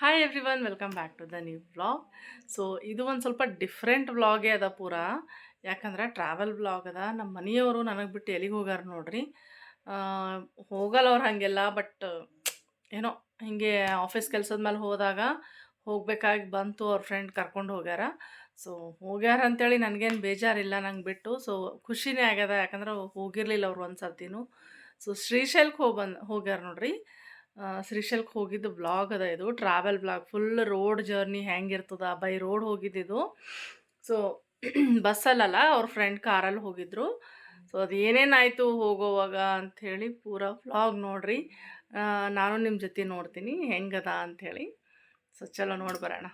Hi everyone welcome back to the new vlog so ಇದು ಒಂದು ಸ್ವಲ್ಪ ಡಿಫ್ರೆಂಟ್ ವ್ಲಾಗೇ ಅದ ಪೂರ. ಯಾಕಂದ್ರೆ ಟ್ರಾವೆಲ್ ವ್ಲಾಗ್ ಅದ. ನಮ್ಮ ಮನೆಯವರು ನನಗೆ ಬಿಟ್ಟು ಎಲ್ಲಿಗೆ ಹೋಗಾರ ನೋಡ್ರಿ. ಹೋಗಲ್ಲ ಅವ್ರು ಹಾಗೆಲ್ಲ ಬಟ್ ಏನೋ ಹಿಂಗೆ ಆಫೀಸ್ ಕೆಲಸದ ಮೇಲೆ ಹೋದಾಗ ಹೋಗ್ಬೇಕಾಗಿ ಬಂತು ಅವ್ರ ಫ್ರೆಂಡ್ ಕರ್ಕೊಂಡು ಹೋಗ್ಯಾರ. ಸೊ ಹೋಗ್ಯಾರ ಅಂತೇಳಿ ನನಗೇನು ಬೇಜಾರಿಲ್ಲ ನಂಗೆ ಬಿಟ್ಟು. ಸೊ ಖುಷಿನೇ ಆಗ್ಯದ ಯಾಕಂದ್ರೆ ಹೋಗಿರಲಿಲ್ಲ ಅವ್ರು ಒಂದು ಸರ್ತಿನೂ. ಸೊ ಶ್ರೀಶೈಲಕ್ಕೆ ಹೋಗಿ ಬಂದು, ಹೋಗ್ಯಾರ ನೋಡ್ರಿ. ಶ್ರೀಶೈಲಕ್ಕೆ ಹೋಗಿದ್ದು ಬ್ಲಾಗ್ ಅದ ಇದು. Travel blog full road journey ಹೆಂಗಿರ್ತದ? ಬೈ ರೋಡ್ ಹೋಗಿದ್ದಿದ್ದು ಸೊ ಬಸ್ಸಲ್ಲಲ್ಲ ಅವ್ರ ಫ್ರೆಂಡ್ ಕಾರಲ್ಲಿ ಹೋಗಿದ್ರು. ಸೊ ಅದು ಏನೇನಾಯಿತು ಹೋಗೋವಾಗ ಅಂಥೇಳಿ ಪೂರ ಬ್ಲಾಗ್ ನೋಡ್ರಿ. ನಾನು ನಿಮ್ಮ ಜೊತೆ ನೋಡ್ತೀನಿ. ಹೆಂಗದ ಅಂಥೇಳಿ ಸೊ ಚಲೋ ನೋಡಿ ಬರೋಣ.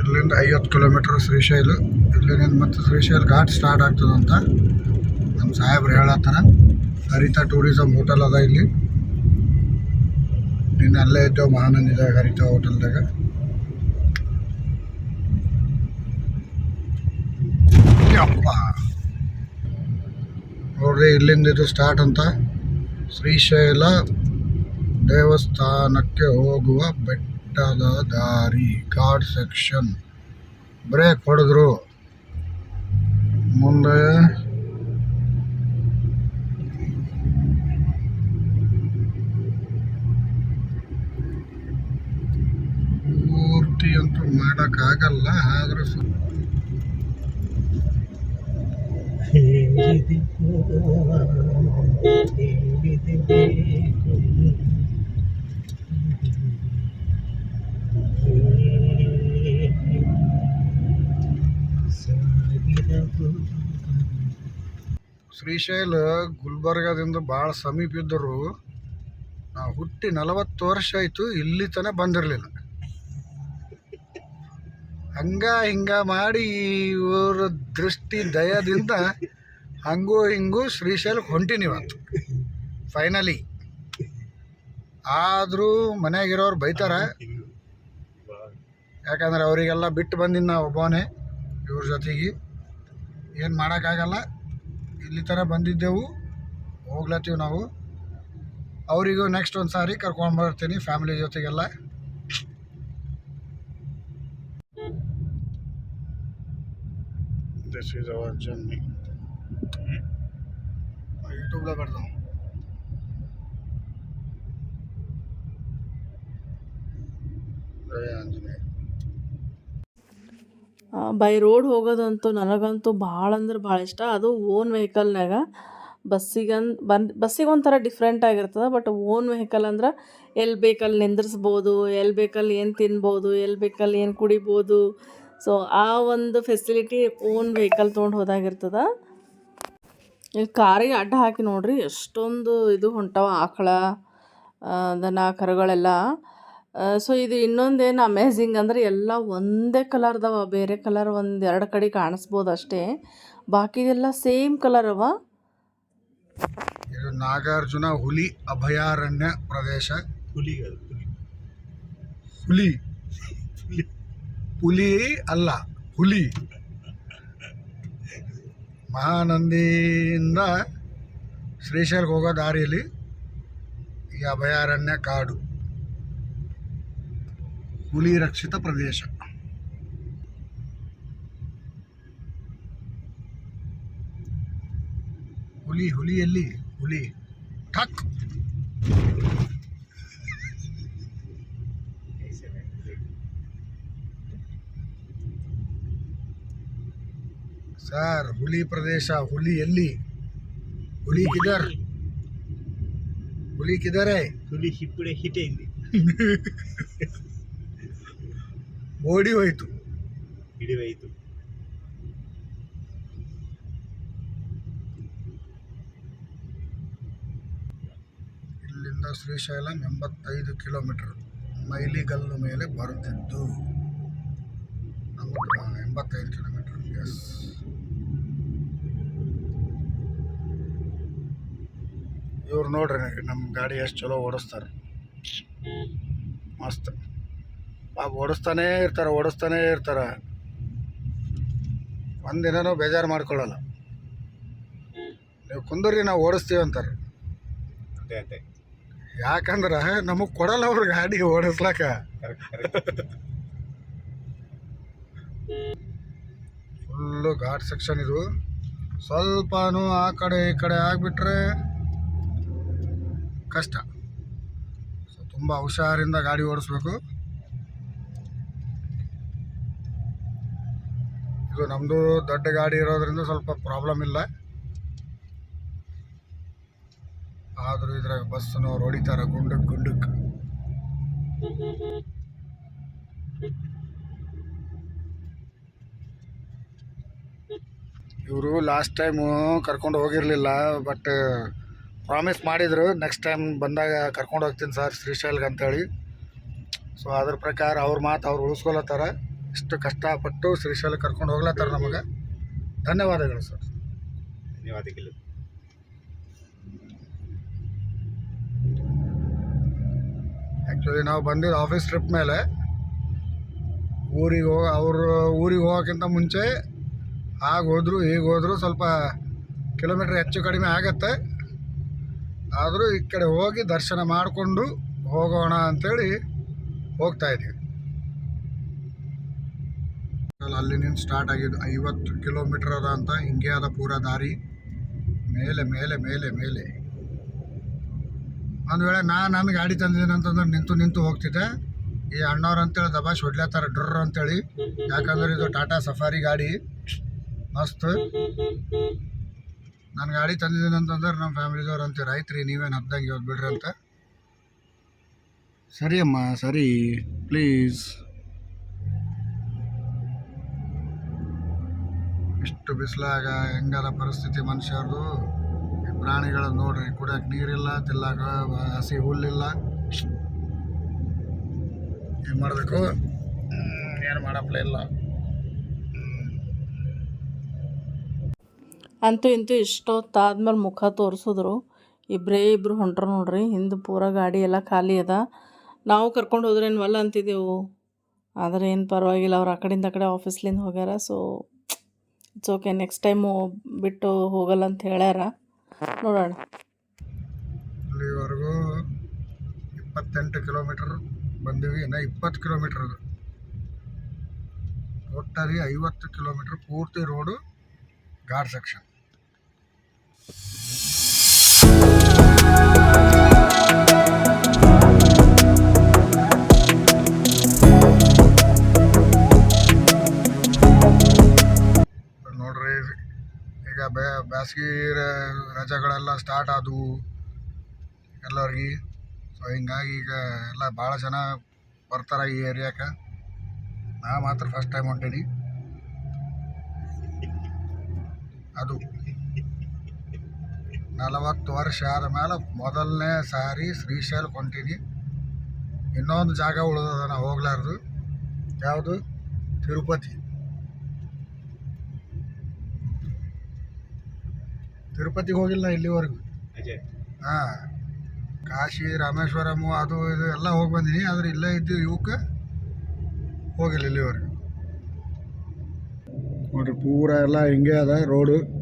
ಇಲ್ಲಿಂದ ಐವತ್ತು ಕಿಲೋಮೀಟ್ರ್ ಶ್ರೀಶೈಲ. ಇಲ್ಲಿಂದ ಮತ್ತು ಶ್ರೀಶೈಲ ಘಾಟ್ ಸ್ಟಾರ್ಟ್ ಆಗ್ತದಂತ ನಮ್ಮ ಸಾಹೇಬ್ರು ಹೇಳತ್ತಾರ. ಹರಿತಾ ಟೂರಿಸಮ್ ಹೋಟೆಲ್ ಅದ ಇಲ್ಲಿ. ನಿನ್ನೆ ಅಲ್ಲೇ ಇದ್ದೇವೆ ಮಹಾನಂದಿದಾಗ ಹರಿತಾ ಹೋಟೆಲ್ದಾಗ. ಅಪ್ಪ ನೋಡ್ರಿ, ಇಲ್ಲಿಂದ ಇದು ಸ್ಟಾರ್ಟ್ ಅಂತ. ಶ್ರೀಶೈಲ ದೇವಸ್ಥಾನಕ್ಕೆ ಹೋಗುವ ಬೆಟ್ಟದ ದಾರಿ ಕಾಡ್ ಸೆಕ್ಷನ್ ಬ್ರೇಕ್ ಹೊಡೆದ್ರು. ಮುಂದೆ ಅಂತೂ ಮಾಡೋಕ್ಕಾಗಲ್ಲ ಆದರೂ ಶ್ರೀಶೈಲ ಗುಲ್ಬರ್ಗದಿಂದ ಭಾಳ ಸಮೀಪ ಇದ್ದರು ನಾವು ಹುಟ್ಟಿ ನಲವತ್ತು ವರ್ಷ ಆಯಿತು, ಇಲ್ಲಿ ತನಕ ಬಂದಿರಲಿಲ್ಲ. ಹಂಗ ಹಿಂಗ ಮಾಡಿ ಇವ್ರ ದೃಷ್ಟಿ ದಯದಿಂದ ಹಂಗೂ ಹಿಂಗೂ ಶ್ರೀಶೈಲ್ ಹೊಂಟೀನಿ ಇವತ್ತು. ಫೈನಲಿ ಆದರೂ ಮನೆಯಾಗಿರೋರು ಬೈತಾರ. ಯಾಕಂದ್ರೆ ಅವರಿಗೆಲ್ಲ ಬಿಟ್ಟು ಬಂದಿನಿ ನಾ ಒಬ್ಬನೇ ಇವ್ರ ಜೊತೆಗೆ. ಏನು ಮಾಡೋಕ್ಕಾಗಲ್ಲ. ಇಲ್ಲಿ ಥರ ಬಂದಿದ್ದೆವು. ಹೋಗ್ಲತ್ತೀವಿ ನಾವು. ಅವರಿಗೂ ನೆಕ್ಸ್ಟ್ ಒಂದು ಸಾರಿ ಕರ್ಕೊಂಡು ಬರ್ತೀನಿ ಫ್ಯಾಮಿಲಿ ಜೊತೆಗೆಲ್ಲ. This is our journey. By road ಹೋಗೋದಂತೂ ನನಗಂತೂ ಭಾಳ ಅಂದ್ರೆ ಭಾಳ ಇಷ್ಟ ಅದು ಓನ್ ವೆಹಿಕಲ್ನಾಗ ಬಸ್ಸಿಗನ್ ಬಂದು ಬಸ್ಸಿಗೆ ಒಂಥರ ಡಿಫ್ರೆಂಟ್ ಆಗಿರ್ತದೆ ಬಟ್ ಓನ್ ವೆಹಿಕಲ್ ಅಂದ್ರೆ ಎಲ್ಲಿ ಬೇಕಲ್ಲಿ ನಿಂದ್ರಿಸ್ಬೋದು ಎಲ್ಲಿ ಬೇಕಲ್ಲಿ ಏನು ತಿನ್ಬೋದು ಎಲ್ಲಿ ಬೇಕಲ್ಲಿ ಏನು ಕುಡಿಬೋದು ಸೊ ಆ ಒಂದು ಫೆಸಿಲಿಟಿ ಓನ್ ವೆಹಿಕಲ್ ತೊಗೊಂಡು ಹೋದಾಗಿರ್ತದೆ. ಈ ಕಾರಿಗೆ ಅಡ್ಡ ಹಾಕಿ ನೋಡ್ರಿ ಎಷ್ಟೊಂದು ಇದು ಹೊಂಟವ ಆಕಳ ದನ ಕರುಗಳೆಲ್ಲ. ಸೊ ಇದು ಇನ್ನೊಂದೇನು ಅಮೇಝಿಂಗ್ ಅಂದರೆ ಎಲ್ಲ ಒಂದೇ ಕಲರ್ದವ ಬೇರೆ ಕಲರ್ ಒಂದು ಎರಡು ಕಡೆ ಕಾಣಿಸ್ಬೋದು ಅಷ್ಟೇ. ಬಾಕಿದೆಲ್ಲ ಸೇಮ್ ಕಲರ್ ಅವ. ಇದು ನಾಗಾರ್ಜುನ ಹುಲಿ ಅಭಯಾರಣ್ಯ ಪ್ರದೇಶ ಹುಲಿ. ಹುಲಿ. ಹುಲಿ ಅಲ್ಲ, ಹುಲಿ. ಮಹಾನಂದಿಯಿಂದ ಶ್ರೀಶೈಲಕ್ಕೆ ಹೋಗೋ ದಾರಿಯಲ್ಲಿ ಈ ಅಭಯಾರಣ್ಯ ಕಾಡು. ಹುಲಿ ರಕ್ಷಿತ ಪ್ರದೇಶ. ಹುಲಿ ಹುಲಿಯಲ್ಲಿ ಹುಲಿ. ಠಕ್. ಸರ್ ಹುಲಿ ಪ್ರದೇಶ ಹುಲಿ ಎಲ್ಲಿ? ಹುಲಿ ಕಿದರ್. ಹುಲಿ ಕಿದರೆ. ಹುಲಿ ಹಿಪ್ಪಡೆ ಹಿಟೆ ಇಲ್ಲಿ. ಓಡಿ ಹೋಯ್ತು. ಹಿಡಿವಾಯಿತು ಇಲ್ಲಿಂದ ಶ್ರೀಶೈಲಂ ಎಂಬತ್ತೈದು ಕಿಲೋಮೀಟರ್. ಮೈಲಿಗಲ್ಲು ಮೇಲೆ ಬರುತ್ತಿದ್ದು. ಎಂಬತ್ತೈದು ಕಿಲೋಮೀಟರ್. ಎಸ್ ಇವ್ರು ನೋಡ್ರಿ ನಮ್ಮ ಗಾಡಿ ಎಷ್ಟು ಚಲೋ ಓಡಿಸ್ತಾರೆ. ಮಸ್ತ್. ಪಾಪ ಓಡಿಸ್ತಾನೇ ಇರ್ತಾರೆ ಓಡಿಸ್ತಾನೇ ಇರ್ತಾರೆ. ಒಂದಿನೂ ಬೇಜಾರು ಮಾಡ್ಕೊಳ್ಳಲ್ಲ. ನೀವು ಕುಂದೂರಿ ನಾವು ಓಡಿಸ್ತೀವಿ ಅಂತಾರೆ. ಯಾಕಂದ್ರೆ ನಮಗೆ ಕೊಡಲ್ಲ ಅವ್ರ ಗಾಡಿ ಓಡಿಸ್ಲಕ್ಕ. ಕರೆಕ್ಟ್ ಫುಲ್ಲು ಘಾಟ್ ಸೆಕ್ಷನ್ ಇದು. ಸ್ವಲ್ಪನೂ ಆ ಕಡೆ ಈ ಕಡೆ ಆಗಿಬಿಟ್ರೆ ಕಷ್ಟ. ಸೊ ತುಂಬ ಹುಷಾರಿಂದ ಗಾಡಿ ಓಡಿಸ್ಬೇಕು. ಇದು ನಮ್ಮದು ದೊಡ್ಡ ಗಾಡಿ ಇರೋದ್ರಿಂದ ಸ್ವಲ್ಪ ಪ್ರಾಬ್ಲಮ್ ಇಲ್ಲ. ಆದರೂ ಇದ್ರಾಗ ಬಸ್ನವ್ರು ಹೊಡಿತಾರೆ ಗುಂಡಕ್ಕೆ ಗುಂಡಕ್ಕೆ ಇವರು ಲಾಸ್ಟ್ ಟೈಮು ಕರ್ಕೊಂಡು ಹೋಗಿರಲಿಲ್ಲ ಬಟ್ ಪ್ರಾಮಿಸ್ ಮಾಡಿದರು. ನೆಕ್ಸ್ಟ್ ಟೈಮ್ ಬಂದಾಗ ಕರ್ಕೊಂಡು ಹೋಗ್ತೀನಿ ಸರ್ ಶ್ರೀಶೈಲ್ಗೆ ಅಂತೇಳಿ. ಸೊ ಅದ್ರ ಪ್ರಕಾರ ಅವ್ರ ಮಾತು ಅವ್ರು ಉಳಿಸ್ಕೊಳತ್ತಾರ ಇಷ್ಟು ಕಷ್ಟಪಟ್ಟು ಶ್ರೀಶೈಲ್ ಕರ್ಕೊಂಡು ಹೋಗ್ಲತ್ತಾರ ನಮಗೆ. ಧನ್ಯವಾದಗಳು ಸರ್ ಧನ್ಯವಾದಗಳು. ಆ್ಯಕ್ಚುಲಿ ನಾವು ಬಂದಿದ್ದು ಆಫೀಸ್ ಟ್ರಿಪ್ ಮೇಲೆ ಊರಿಗೆ ಹೋಗ ಅವರು ಊರಿಗೆ ಹೋಗೋಕ್ಕಿಂತ ಮುಂಚೆ ಆಗ ಹೋದರು ಈಗ ಹೋದರು ಸ್ವಲ್ಪ ಕಿಲೋಮೀಟ್ರ್ ಹೆಚ್ಚು ಕಡಿಮೆ ಆಗತ್ತೆ. ಆದರೂ ಈ ಕಡೆ ಹೋಗಿ ದರ್ಶನ ಮಾಡಿಕೊಂಡು ಹೋಗೋಣ ಅಂಥೇಳಿ ಹೋಗ್ತಾ ಇದ್ದೀವಿ. ಅಲ್ಲಿನಿಂದ ಸ್ಟಾರ್ಟ್ ಆಗಿದ್ದು ಐವತ್ತು ಕಿಲೋಮೀಟ್ರ್ ಅದ ಅಂತ, ಹಿಂಗೆ ಅದ ಪೂರ ದಾರಿ. ಮೇಲೆ ಮೇಲೆ ಮೇಲೆ ಮೇಲೆ. ಒಂದು ವೇಳೆ ನಾ ನನ್ನ ಗಾಡಿ ತಂದಿದ್ದೀನಿ ಅಂತಂದ್ರೆ ನಿಂತು ನಿಂತು ಹೋಗ್ತಿದ್ದೆ. ಈ ಅಣ್ಣವ್ರು ಅಂತೇಳಿ ದಬಾಶ್ ಹೊಡ್ಲತ್ತಾರ ಡ್ರರ್ ಅಂತೇಳಿ. ಯಾಕಂದ್ರೆ ಇದು ಟಾಟಾ ಸಫಾರಿ ಗಾಡಿ. ಮಸ್ತ್. ನನ್ನ ಗಾಡಿ ತಂದಿದ್ದೀನಿ ಅಂತಂದ್ರೆ ನಮ್ಮ ಫ್ಯಾಮಿಲಿದವ್ರು ಅಂತೀರ ಆಯ್ತು ನೀವೇನು ಹಬ್ದಂಗೆ ಇವತ್ತು ಬಿಡ್ರಿ ಅಂತ. ಸರಿ ಅಮ್ಮ ಸರಿ ಪ್ಲೀಸ್ ಇಷ್ಟು ಬಿಸಿಲಾಗ ಹೆಂಗದ ಪರಿಸ್ಥಿತಿ ಮನುಷ್ಯರದು? ಈ ಪ್ರಾಣಿಗಳನ್ನ ನೋಡ್ರಿ ಕುಡಿಯಕ್ಕೆ ನೀರಿಲ್ಲ ತಿಲ್ಲಾಕ ಹಸಿ ಹುಲ್ಲಿಲ್ಲ. ಏನು ಮಾಡಬೇಕು? ಏನು ಮಾಡಪ್ಲೇ ಇಲ್ಲ. ಅಂತೂ ಇಂತೂ ಇಷ್ಟೊತ್ತಾದ್ಮೇಲೆ ಮುಖ ತೋರಿಸಿದ್ರು. ಇಬ್ಬರೇ ಇಬ್ಬರು ಹೊಂಟ್ರು ನೋಡ್ರಿ. ಹಿಂದೆ ಪೂರ ಗಾಡಿ ಎಲ್ಲ ಖಾಲಿ ಅದ. ನಾವು ಕರ್ಕೊಂಡು ಹೋದ್ರೇನ್ವಲ್ಲ ಅಂತಿದ್ದೆವು ಆದರೆ ಏನು ಪರವಾಗಿಲ್ಲ, ಅವ್ರು ಆ ಕಡೆಯಿಂದ ಆ ಕಡೆ ಆಫೀಸ್ಲಿಂದ ಹೋಗ್ಯಾರ. So it's okay next time ಬಿಟ್ಟು ಹೋಗಲ್ಲ ಅಂತ ಹೇಳ್ಯಾರ. ನೋಡೋಣ. ಇಲ್ಲಿವರೆಗೂ ಇಪ್ಪತ್ತೆಂಟು ಕಿಲೋಮೀಟ್ರ್ ಬಂದೀವಿ. ಇನ್ನು ಇಪ್ಪತ್ತು ಕಿಲೋಮೀಟ್ರ್ ಅದು. ಒಟ್ಟಾರೆ ಐವತ್ತು ಕಿಲೋಮೀಟ್ರ್ ಪೂರ್ತಿ ರೋಡು ಘಾಟ್ ಸೆಕ್ಷನ್ ನೋಡ್ರಿ, ಈಗ ಬೇಸಿಗೆ ರಜೆಗಳೆಲ್ಲ ಸ್ಟಾರ್ಟ್ ಆದವು ಎಲ್ಲರಿಗೆ. ಸೊ ಹಿಂಗಾಗಿ ಈಗ ಎಲ್ಲ ಭಾಳ ಜನ ಬರ್ತಾರೆ ಈ ಏರಿಯಾಕ್ಕೆ ನಾ ಮಾತ್ರ ಫಸ್ಟ್ ಟೈಮ್ ಹೊಂಟೀನಿ. ಅದು. ನಲವತ್ತು ವರ್ಷ ಆದ ಮೇಲೆ ಮೊದಲನೇ ಸಾರಿ ಶ್ರೀಶೈಲ ಹೊಂಟೀನಿ ಇನ್ನೊಂದು ಜಾಗ ಉಳಿದದ ನಾ ಹೋಗ್ಲಾರ್ದು. ಯಾವುದು? ತಿರುಪತಿ. ತಿರುಪತಿಗೆ ಹೋಗಿಲ್ಲ ಇಲ್ಲಿವರೆಗೂ. ಹಾಂ. ಕಾಶಿ ರಾಮೇಶ್ವರಮು ಅದು ಇದು ಎಲ್ಲ ಹೋಗಿ ಬಂದೀನಿ. ಆದರೆ ಇಲ್ಲೇ ಇದ್ದು ಇವಕ್ಕೆ ಹೋಗಿಲ್ಲ ಇಲ್ಲಿವರೆಗೂ. ನೋಡ್ರಿ ಪೂರ ಎಲ್ಲ ಹಿಂಗೆ ಅದ ರೋಡು.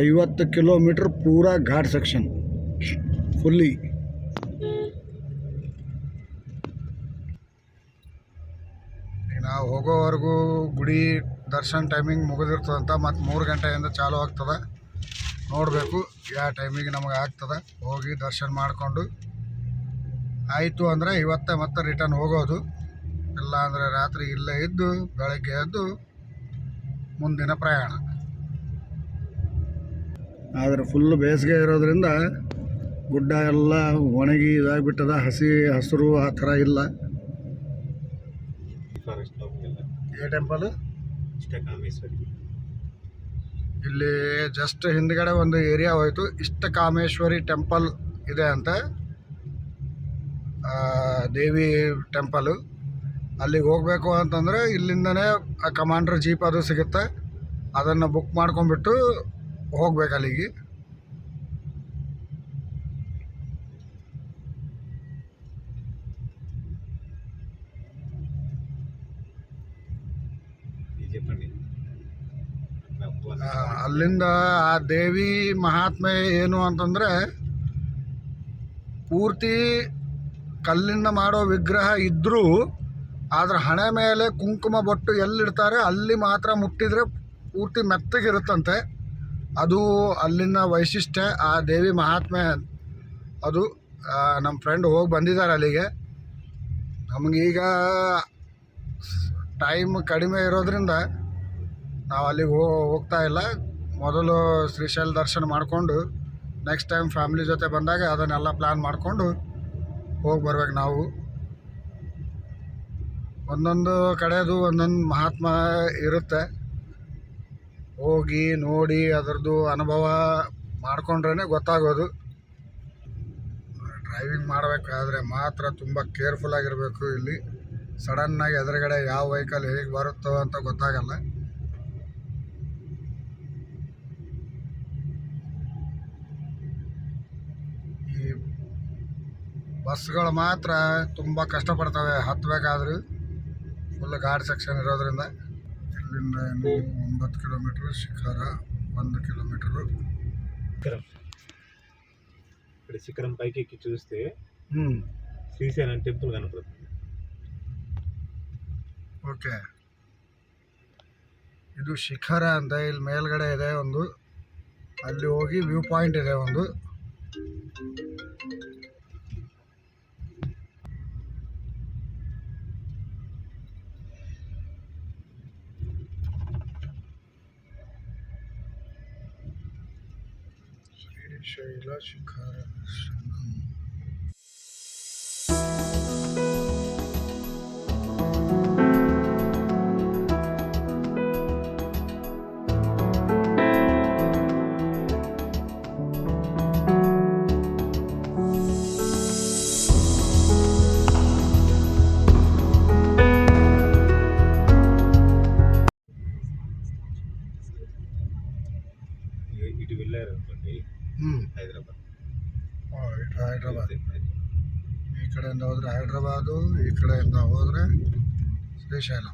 ಐವತ್ತು ಕಿಲೋಮೀಟ್ರ್ ಪೂರ ಘಾಟ್ ಸೆಕ್ಷನ್. ಫುಲ್ಲಿ. ನಾವು ಹೋಗೋವರೆಗೂ ಗುಡಿ ದರ್ಶನ ಟೈಮಿಂಗ್ ಮುಗಿದಿರ್ತದಂತ ಮತ್ತು ಮೂರು ಗಂಟೆಯಿಂದ ಚಾಲು ಆಗ್ತದೆ. ನೋಡಬೇಕು ಯಾವ ಟೈಮಿಗೆ ನಮಗೆ ಆಗ್ತದೆ. ಹೋಗಿ ದರ್ಶನ ಮಾಡಿಕೊಂಡು ಆಯಿತು ಅಂದರೆ ಇವತ್ತೇ ಮತ್ತೆ ರಿಟರ್ನ್ ಹೋಗೋದು. ಇಲ್ಲ ಅಂದರೆ ರಾತ್ರಿ ಇಲ್ಲೇ ಇದ್ದು, ಬೆಳಗ್ಗೆ ಎದ್ದು ಮುಂದಿನ ಪ್ರಯಾಣ. ಆದರೆ ಫುಲ್ ಬೇಸಿಗೆ ಇರೋದರಿಂದ ಗುಡ್ಡ ಎಲ್ಲ ಒಣಗಿ ಇದಾಗ್ಬಿಟ್ಟದ ಹಸಿ ಹಸಿರು ಆ ಥರ ಇಲ್ಲ. ಟೆಂಪಲ್ ಇಲ್ಲಿ ಜಸ್ಟ್ ಹಿಂದ್ಗಡೆ ಒಂದು ಏರಿಯಾ ಹೋಯಿತು. ಇಷ್ಟ ಕಾಮೇಶ್ವರಿ ಟೆಂಪಲ್ ಇದೆ ಅಂತ. ದೇವಿ ಟೆಂಪಲು ಅಲ್ಲಿಗೆ ಹೋಗಬೇಕು ಅಂತಂದರೆ ಇಲ್ಲಿಂದನೇ ಆ ಕಮಾಂಡ್ರ್ ಜೀಪ್ ಅದು ಸಿಗುತ್ತೆ. ಅದನ್ನು ಬುಕ್ ಮಾಡ್ಕೊಂಬಿಟ್ಟು ಹೋಗ್ಬೇಕು ಅಲ್ಲಿಗೆ. ಅಲ್ಲಿಂದ ಆ ದೇವಿ ಮಹಾತ್ಮೆ ಏನು ಅಂತಂದರೆ ಪೂರ್ತಿ ಕಲ್ಲಿಂದ ಮಾಡೋ ವಿಗ್ರಹ ಇದ್ದರೂ ಅದರ ಹಣೆ ಮೇಲೆ ಕುಂಕುಮ ಬೊಟ್ಟು ಎಲ್ಲಿಡ್ತಾರೆ ಅಲ್ಲಿ ಮಾತ್ರ ಮುಟ್ಟಿದರೆ ಪೂರ್ತಿ ಮೆತ್ತಗಿರುತ್ತಂತೆ. ಅದು ಅಲ್ಲಿನ ವೈಶಿಷ್ಟ್ಯ, ಆ ದೇವಿ ಮಹಾತ್ಮೆ ಅದು ನಮ್ಮ ಫ್ರೆಂಡ್ ಹೋಗಿ ಬಂದಿದ್ದಾರೆ ಅಲ್ಲಿಗೆ. ನಮಗೀಗ ಟೈಮ್ ಕಡಿಮೆ ಇರೋದ್ರಿಂದ ನಾವು ಅಲ್ಲಿಗೆ ಹೋಗ್ತಾ ಇಲ್ಲ. ಮೊದಲು ಶ್ರೀಶೈಲ ದರ್ಶನ ಮಾಡಿಕೊಂಡು ನೆಕ್ಸ್ಟ್ ಟೈಮ್ ಫ್ಯಾಮಿಲಿ ಜೊತೆ ಬಂದಾಗ ಅದನ್ನೆಲ್ಲ ಪ್ಲ್ಯಾನ್ ಮಾಡಿಕೊಂಡು ಹೋಗಿ ಬರ್ಬೇಕು ನಾವು. ಒಂದೊಂದು ಕಡೆದು ಒಂದೊಂದು ಮಹಾತ್ಮ ಇರುತ್ತೆ. ಹೋಗಿ ನೋಡಿ ಅದರದ್ದು ಅನುಭವ ಮಾಡ್ಕೊಂಡ್ರೇ ಗೊತ್ತಾಗೋದು. ಡ್ರೈವಿಂಗ್ ಮಾಡಬೇಕಾದ್ರೆ ಮಾತ್ರ ತುಂಬ ಕೇರ್ಫುಲ್ ಆಗಿರಬೇಕು ಇಲ್ಲಿ. ಸಡನ್ನಾಗಿ ಎದುರುಗಡೆ ಯಾವ ವೆಹಿಕಲ್ ಹೇಗೆ ಬರುತ್ತೋ ಅಂತ ಗೊತ್ತಾಗಲ್ಲ. ಈ ಬಸ್ಗಳು ಮಾತ್ರ ತುಂಬ ಕಷ್ಟಪಡ್ತವೆ ಹತ್ತಬೇಕಾದ್ರೂ ಫುಲ್ ಗಾರ್ಡ್ ಸೆಕ್ಷನ್ ಇರೋದ್ರಿಂದ. ಇಲ್ಲಿಂದ ಇನ್ನು ಒಂಬತ್ತು ಕಿಲೋಮೀಟ್ರ್ ಶಿಖರ ಒಂದು ಕಿಲೋಮೀಟ್ರು ఇక్కడ శిఖరం పైకి ఎక్కి చూస్తే ಹ್ಞೂ శ్రీశైలం టెంపుల్ కనపడుతుంది ಓಕೆ ಇದು ಶಿಖರ ಅಂತ ಇಲ್ಲಿ ಮೇಲ್ಗಡೆ ಇದೆ ಒಂದು ಅಲ್ಲಿ ಹೋಗಿ ವ್ಯೂ ಪಾಯಿಂಟ್ ಇದೆ ಒಂದು ಶ್ರೀಶೈಲ ಶಿಖರ పాఠశాల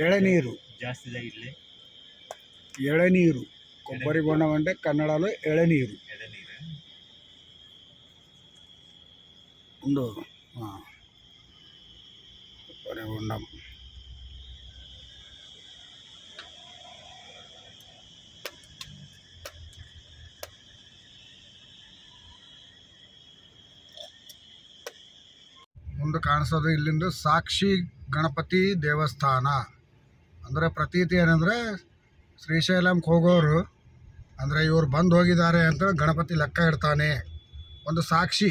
ఎడనీరు. జాస్తి ఎడనీరు. కొబ్బరి బొండం అంటే కన్నడలో ఎడనీరు. ఉండదు కొబ్బరి బొండం. ಕಾಣಿಸೋದು ಇಲ್ಲಿಂದ ಸಾಕ್ಷಿ ಗಣಪತಿ ದೇವಸ್ಥಾನ. ಅಂದರೆ ಪ್ರತೀತಿ ಏನಂದರೆ ಶ್ರೀಶೈಲಂಗೆ ಹೋಗೋರು ಅಂದರೆ ಇವ್ರು ಬಂದು ಹೋಗಿದ್ದಾರೆ ಅಂತ ಗಣಪತಿ ಲೆಕ್ಕ ಇಡ್ತಾನೆ. ಒಂದು ಸಾಕ್ಷಿ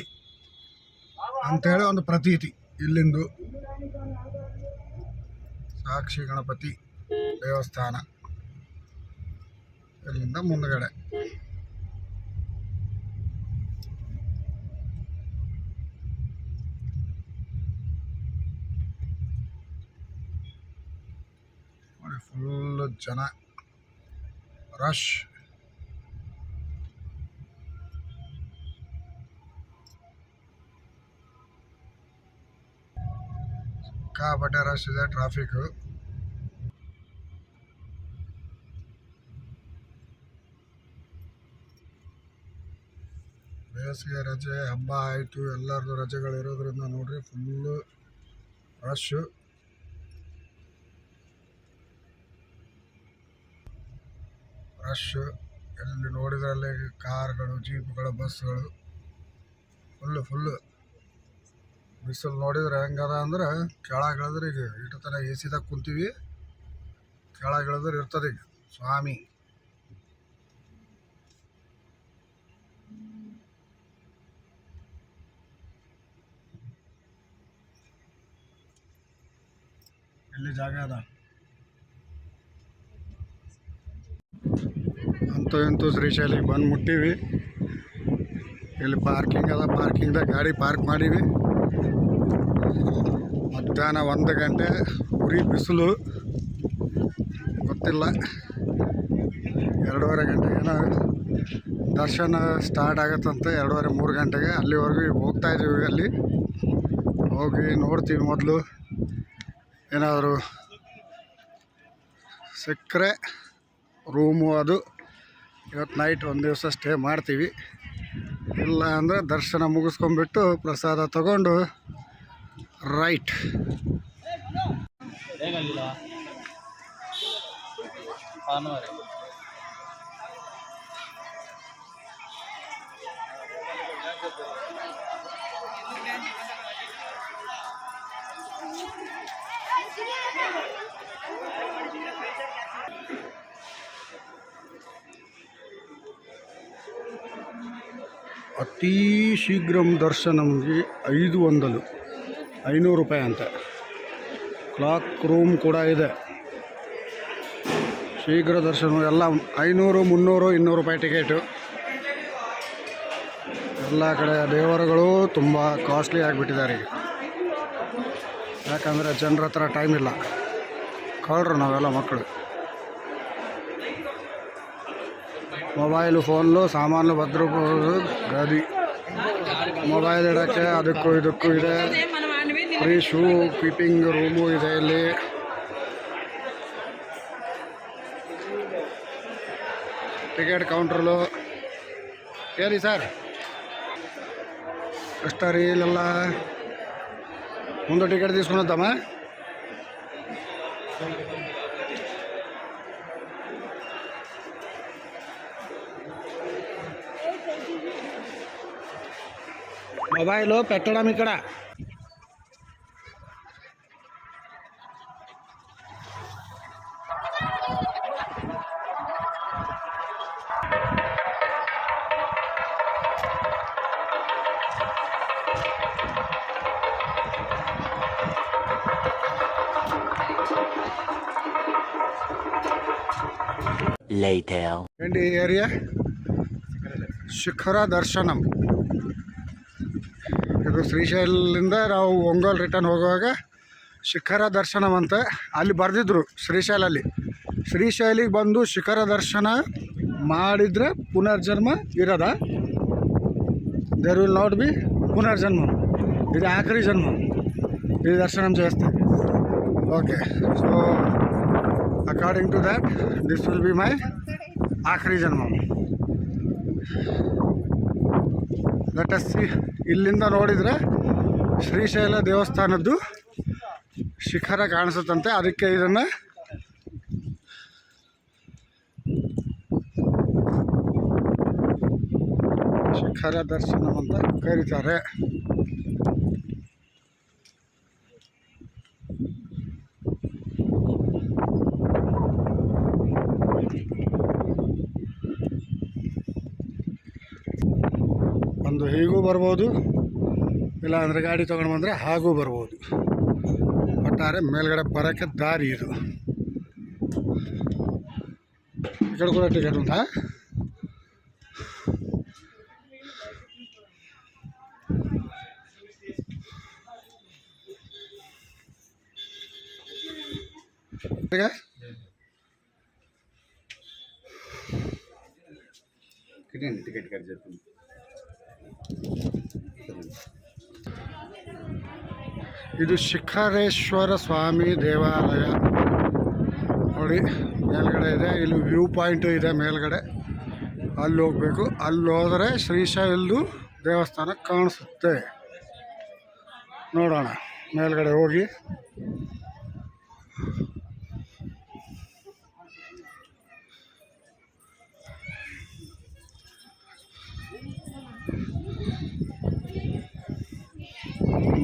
ಅಂಥೇಳಿ ಒಂದು ಪ್ರತೀತಿ ಇಲ್ಲಿಂದು. ಸಾಕ್ಷಿ ಗಣಪತಿ ದೇವಸ್ಥಾನ ಇಲ್ಲಿಂದ ಮುಂದ್ಗಡೆ. ಫುಲ್ ಜನ. ರಶ್. ಸಿಕ್ಕಾಪಟ್ಟೆ ರಶ್ ಇದೆ ಟ್ರಾಫಿಕ್ ಬೇಸಿಗೆ ರಜೆ, ಹಬ್ಬ ಆಯಿತು, ಎಲ್ಲರದು ರಜೆಗಳಿರೋದ್ರಿಂದ ನೋಡ್ರಿ, ಫುಲ್ಲು ರಶ್ಶು ರಶ್ ಎಲ್ಲಿ ನೋಡಿದ್ರಲ್ಲಿ ಕಾರ್ಗಳು, ಜೀಪ್ಗಳು ಬಸ್ಗಳು ಫುಲ್ಲು ಫುಲ್ಲು ಬಿಸಿಲು ನೋಡಿದ್ರೆ ಹೆಂಗದ ಅಂದ್ರೆ ಕೆಳಗೆ ಇಳಿದ್ರೆ ಈಗ ಇಟ್ಟು ತನ ಎ ಸಿದಾಗ ಕುಂತೀವಿ. ಕೆಳಗೆ ಇಳಿದ್ರೆ ಇರ್ತದೆ ಈಗ ಸ್ವಾಮಿ. ಎಲ್ಲಿ ಜಾಗ ಅದ? ಅಂತೂ ಇಂತೂ ಶ್ರೀಶೈಲಿಗೆ ಬಂದು ಮುಟ್ಟೀವಿ. ಇಲ್ಲಿ ಪಾರ್ಕಿಂಗ್ ಅದ ಪಾರ್ಕಿಂಗ್ದಾಗ ಗಾಡಿ ಪಾರ್ಕ್ ಮಾಡೀವಿ. ಮಧ್ಯಾಹ್ನ ಒಂದು ಗಂಟೆ ಉರಿ ಬಿಸಿಲು. ಗೊತ್ತಿಲ್ಲ. ಎರಡೂವರೆ ಗಂಟೆಗೆ ಏನೋ ದರ್ಶನ ಸ್ಟಾರ್ಟ್ ಆಗತ್ತಂತೆ, ಎರಡೂವರೆ ಮೂರು ಗಂಟೆಗೆ. ಅಲ್ಲಿವರೆಗೂ ಹೋಗ್ತಾ ಇದ್ದೀವಿ ಅಲ್ಲಿ. ಹೋಗಿ ನೋಡ್ತೀವಿ ಮೊದಲು. ಏನಾದರೂ ಸಿಕ್ಕರೆ ರೂಮು ಅದು. ಇವತ್ತು ನೈಟ್ ಒಂದು ದಿವಸ ಸ್ಟೇ ಮಾಡ್ತೀವಿ. ಇಲ್ಲ ಅಂದರೆ ದರ್ಶನ ಮುಗಿಸ್ಕೊಂಬಿಟ್ಟು ಪ್ರಸಾದ ತಗೊಂಡು ರೈಟ್ ಭಾನುವಾರ. ಅತೀ ಶೀಘ್ರಂ ನಮಗೆ ಐದು ಒಂದಲು. ಐನೂರು ರೂಪಾಯಿ ಅಂತ. ಕ್ಲಾಕ್ ರೂಮ್ ಕೂಡ ಇದೆ. ಶೀಘ್ರ ದರ್ಶನ, ಎಲ್ಲ ಐನೂರು, ಮುನ್ನೂರು, ಇನ್ನೂರು ರೂಪಾಯಿ ಟಿಕೆಟು ಎಲ್ಲ ಕಡೆ ದೇವರುಗಳು ತುಂಬ ಕಾಸ್ಟ್ಲಿ ಆಗಿಬಿಟ್ಟಿದ್ದಾರೆ ಯಾಕಂದರೆ ಜನರ ಹತ್ರ ಟೈಮ್ ಇಲ್ಲ. ಕಳ್ರು ನಾವೆಲ್ಲ ಮಕ್ಕಳು. ಮೊಬೈಲು ಫೋನ್ಲು ಸಾಮಾನು ಭದ್ರ ಗದಿ ಮೊಬೈಲ್ ಇಡೋಕ್ಕೆ ಅದಕ್ಕೂ ಇದಕ್ಕೂ ಇದೆ ಫ್ರೀ ಶೂ ಕೀಪಿಂಗ್ ರೂಮು ಇದೆ ಇಲ್ಲಿ ಟಿಕೆಟ್ ಕೌಂಟ್ರಲು ಹೇಳಿ ಸರ್ ಎಷ್ಟ ರೀ ಇಲ್ಲೆಲ್ಲ ಮುಂದೆ ಟಿಕೆಟ್ తీసుకున్నద్దామా మొబైల్ పెట్టడం ఇక్కడ later. ఏంటి ఏరియా శిఖర దర్శనం ಇದು ಶ್ರೀಶೈಲದಿಂದ ನಾವು ಒಂಗೋಲ್ ರಿಟರ್ನ್ ಹೋಗುವಾಗ ಶಿಖರ ದರ್ಶನವಂತ ಅಲ್ಲಿ ಬರೆದಿದ್ರು ಶ್ರೀಶೈಲಲ್ಲಿ. ಶ್ರೀಶೈಲಿಗೆ ಬಂದು ಶಿಖರ ದರ್ಶನ ಮಾಡಿದರೆ ಪುನರ್ಜನ್ಮ ಇರೋದ. ದೇರ್ ವಿಲ್ ನಾಟ್ ಬಿ ಪುನರ್ಜನ್ಮ. ಇದು ಆಖರಿ ಜನ್ಮ. ಇದು ದರ್ಶನ ಜಾಸ್ತಿ. Okay so according to that this will be my ಆಖರಿ ಜನ್ಮ. ದಟ್ ಸಿ ಇಲ್ಲಿಂದ ನೋಡಿದರೆ ಶ್ರೀಶೈಲ ದೇವಸ್ಥಾನದ್ದು ಶಿಖರ ಕಾಣಿಸುತ್ತಂತೆ. ಅದಕ್ಕೆ ಇದನ್ನು ಶಿಖರ ದರ್ಶನ ಅಂತ ಕರೀತಾರೆ. ಬರ್ಬೋದು. ಇಲ್ಲ ಅಂದರೆ ಗಾಡಿ ತೊಗೊಂಡು ಬಂದರೆ ಹಾಗೂ ಬರ್ಬೋದು. ಒಟ್ಟಾರೆ ಮೇಲ್ಗಡೆ ಬರೋಕ್ಕೆ ದಾರಿ ಇದು. ಈ ಕಡೆ ಕೂಡ ಟಿಕೆಟ್ ಉಂಟಾ? ಈಗ ಟಿಕೆಟ್ ಖರ್ಚು ಇದು ಶಿಖರೇಶ್ವರ ಸ್ವಾಮಿ ದೇವಾಲಯ. ನೋಡಿ, ಮೇಲ್ಗಡೆ ಇದೆ. ಇಲ್ಲಿ ವ್ಯೂ ಪಾಯಿಂಟು ಇದೆ ಮೇಲ್ಗಡೆ. ಅಲ್ಲಿ ಹೋಗಬೇಕು. ಅಲ್ಲಿ ಹೋದರೆ ಶ್ರೀಶೈಲ್ದು ದೇವಸ್ಥಾನ ಕಾಣಿಸುತ್ತೆ. ನೋಡೋಣ. ಮೇಲ್ಗಡೆ ಹೋಗಿ.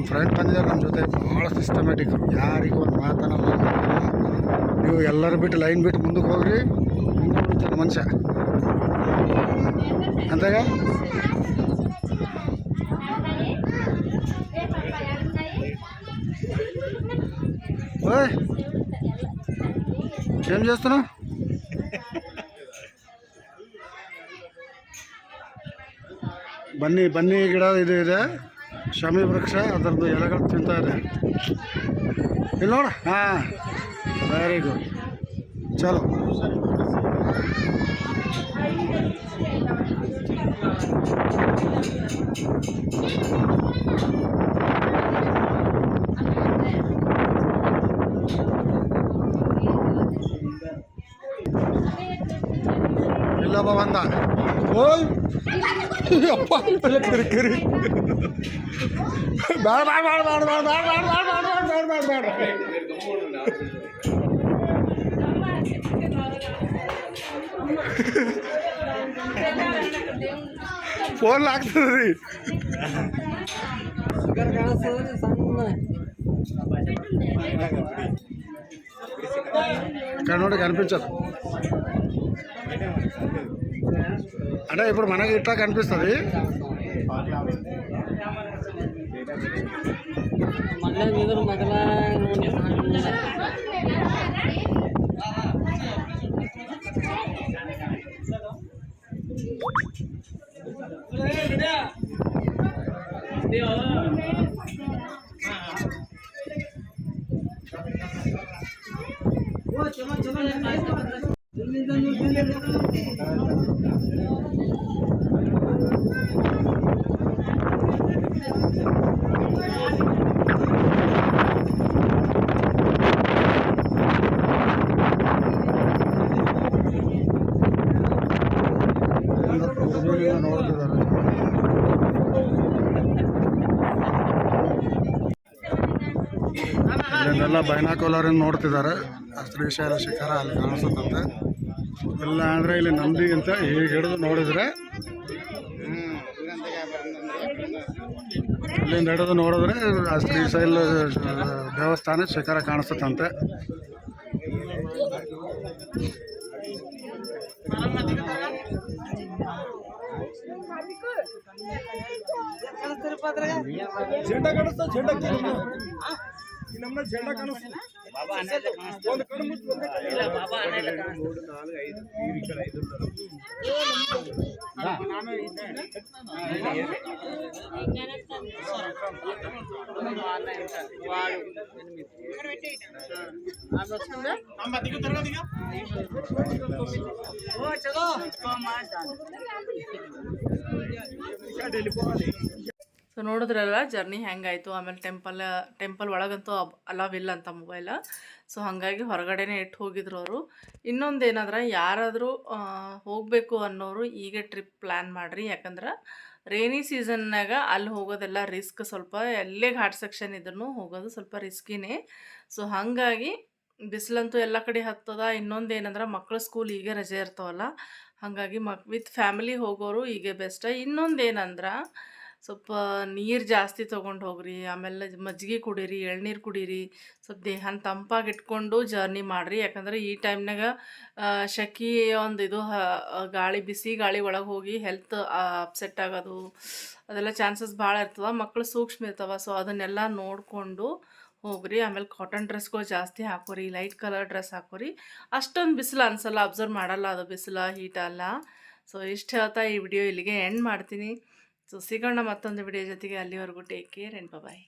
ಫ್ರೆಂಡ್ ಬಂದಿದ್ದಾರೆ ನಮ್ಮ ಜೊತೆ ಭಾಳ ಸಿಸ್ಟಮೆಟಿಕ್ ಯಾರಿಗೂ ಒಂದು ಮಾತನಲ್ಲ ನೀವು ಎಲ್ಲರೂ ಬಿಟ್ಟು ಲೈನ್ ಬಿಟ್ಟು ಮುಂದಕ್ಕೆ ಹೋಗ್ರಿ ಮುಂದೆ ಬಿಡ್ತಾನೆ ಮನುಷ್ಯ ಅಂದಾಗ ఓయ్ ఏం చేస్తున్నావు ಬನ್ನಿ ಬನ್ನಿ ಗಿಡ ಇದು ಇದೆ ಶಮಿ ವೃಕ್ಷ, ಅದರದ್ದು ಎಲೆಗಳು ತಿಂತಾ ಇದೆ. ಇಲ್ಲಿ ನೋಡ. ಹಾಂ ವೆರಿ ಗುಡ್ ಚಲೋ. ಇಲ್ಲಪ್ಪ ಬಂದ. ಓಯ್! ಅಪ್ಪ ಕರಿ ಕರಿ ಬೇಡ ಬೇಡ ಬೇಡ ಬೇಡ ಬೇಡ ಬೇಡ ಬೇಡ ಬೇಡ ಬೇಡ ಬೇಡ ಬೇಡ ಫೋನ್ ಆಗ್ತದೆ ರೀ ఇక్కడ నుండి కనిపించదు అంటే ఇప్పుడు మనకి ఇట్లా కనిపిస్తుంది ಮಗನಾಗ ಇದ್ರ ಮಗನಾಗ ಇಲ್ಲೆಲ್ಲ ನೋಡ್ತಿದ್ದಾರೆ. ಶ್ರೀಶೈಲ ಶಿಖರ ಅಲ್ಲಿ ಕಾಣಿಸುತ್ತಂತೆ. ಇಲ್ಲ ಅಂದರೆ ಇಲ್ಲಿ ನಂದಿ ಅಂತ ಹೀಗೆ ಹಿಡಿದು ನೋಡಿದ್ರೆ ಇಲ್ಲಿಂದ ಹಿಡಿದು ನೋಡಿದ್ರೆ ಆ ಶ್ರೀಶೈಲ ದೇವಸ್ಥಾನ ಶಿಖರ ಕಾಣಿಸುತ್ತಂತೆ. ಈ ನಮ್ಮ ಜೆಂಡಾ ಕಾಣಿಸ್ತು ಒಂದು ಕಣ್ಣು ಮುಚ್ಚು ಒಂದೇ ಕಣ್ಣು ಮೂರು ನಾಲ್ಕು ಐದು ನೀವು ఇక్కడ ಐದು వెళ్ళిపోవాలి ಸೊ ನೋಡಿದ್ರಲ್ಲ ಜರ್ನಿ ಹೆಂಗಾಯಿತು? ಆಮೇಲೆ ಟೆಂಪಲ್ ಟೆಂಪಲ್ ಒಳಗಂತೂ ಅಲಾವ್ ಇಲ್ಲ ಅಂತ ಮೊಬೈಲ ಸೊ ಹಾಗಾಗಿ ಹೊರಗಡೆನೇ ಇಟ್ಟು ಹೋಗಿದ್ರು ಅವರು. ಇನ್ನೊಂದು ಏನಂದ್ರೆ ಯಾರಾದರೂ ಹೋಗಬೇಕು ಅನ್ನೋರು ಈಗ ಟ್ರಿಪ್ ಪ್ಲ್ಯಾನ್ ಮಾಡಿರಿ. ಯಾಕಂದ್ರೆ ರೇನಿ ಸೀಸನ್ನಾಗ ಅಲ್ಲಿ ಹೋಗೋದೆಲ್ಲ ರಿಸ್ಕ್ ಸ್ವಲ್ಪ, ಎಲ್ಲೇ ಘಾಟ್ ಸೆಕ್ಷನ್ ಇದ್ರೂ ಹೋಗೋದು ಸ್ವಲ್ಪ ರಿಸ್ಕಿನೇ ಸೊ ಹಾಗಾಗಿ ಬಿಸಿಲಂತೂ ಎಲ್ಲ ಕಡೆ ಹತ್ತದ. ಇನ್ನೊಂದು ಏನಂದ್ರೆ ಮಕ್ಕಳ ಸ್ಕೂಲ್ ಈಗ ರಜೆ ಇರ್ತಾವಲ್ಲ. ಹಾಗಾಗಿ ಮಕ್ ವಿತ್ ಫ್ಯಾಮಿಲಿ ಹೋಗೋರು ಈಗ ಬೆಸ್ಟ ಇನ್ನೊಂದು ಏನಂದ್ರೆ ಸ್ವಲ್ಪ ನೀರು ಜಾಸ್ತಿ ತೊಗೊಂಡು ಹೋಗ್ರಿ, ಆಮೇಲೆ ಮಜ್ಜಿಗೆ ಕುಡೀರಿ, ಎಳ್ನೀರು ಕುಡೀರಿ, ಸ್ವಲ್ಪ ದೇಹನ ತಂಪಾಗಿ ಇಟ್ಕೊಂಡು ಜರ್ನಿ ಮಾಡಿರಿ. ಯಾಕಂದ್ರೆ ಈ ಟೈಮ್ನಾಗ ಶಕಿ ಒಂದು ಇದು ಗಾಳಿ, ಬಿಸಿ ಗಾಳಿ ಒಳಗೆ ಹೋಗಿ ಹೆಲ್ತ್ ಅಪ್ಸೆಟ್ ಆಗೋದು, ಅದೆಲ್ಲ ಚಾನ್ಸಸ್ ಭಾಳ ಇರ್ತವೆ. ಮಕ್ಕಳು ಸೂಕ್ಷ್ಮ ಇರ್ತವೆ ಸೊ ಅದನ್ನೆಲ್ಲ ನೋಡಿಕೊಂಡು ಹೋಗ್ರಿ. ಆಮೇಲೆ ಕಾಟನ್ ಡ್ರೆಸ್ಗಳು ಜಾಸ್ತಿ ಹಾಕೋರಿ ಲೈಟ್ ಕಲರ್ ಡ್ರೆಸ್ ಹಾಕೋರಿ. ಅಷ್ಟೊಂದು ಬಿಸಿಲು ಅನ್ಸಲ್ಲ ಅಬ್ಸರ್ವ್ ಮಾಡಲ್ಲ ಅದು ಬಿಸಿಲು ಹೀಟ್ ಅಲ್ಲ ಸೊ ಇಷ್ಟು ಹೇಳ್ತಾ ಈ ವಿಡಿಯೋ ಇಲ್ಲಿಗೆ ಎಂಡ್ ಮಾಡ್ತೀನಿ. ಸೊ ಸಿಗೋಣ ಮತ್ತೊಂದು ವಿಡಿಯೋ ಜೊತೆಗೆ ಅಲ್ಲಿವರೆಗೂ ಟೇಕ್ ಕೇರ್ ಆ್ಯಂಡ್ ಬಾಯ್